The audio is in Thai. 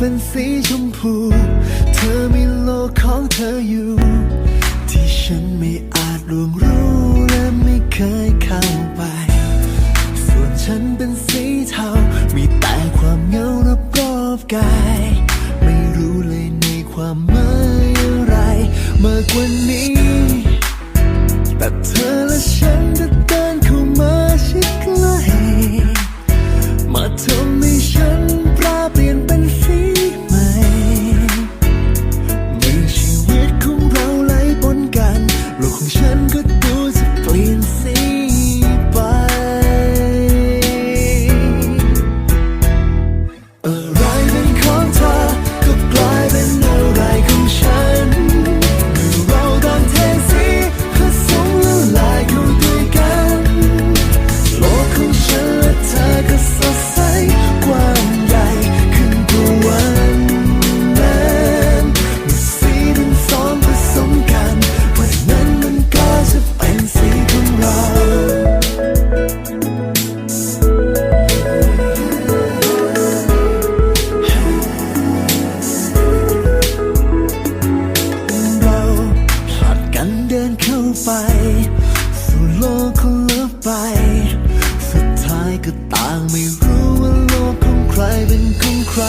เป็นสีชมพู เธอมีโลกของเธออยู่ ที่ฉันไม่อาจล่วงรู้และไม่เคยเข้าไป ส่วนฉันเป็นสีเทา มีแต่ความเหงารอบรอบกาย ไม่รู้เลยในความหมายอะไรมากกว่านี้ แต่เธอและฉัน ไป สู่โลกของเลิกไป สุดท้ายก็ต่างไม่รู้ว่าโลกของใครเป็นของใคร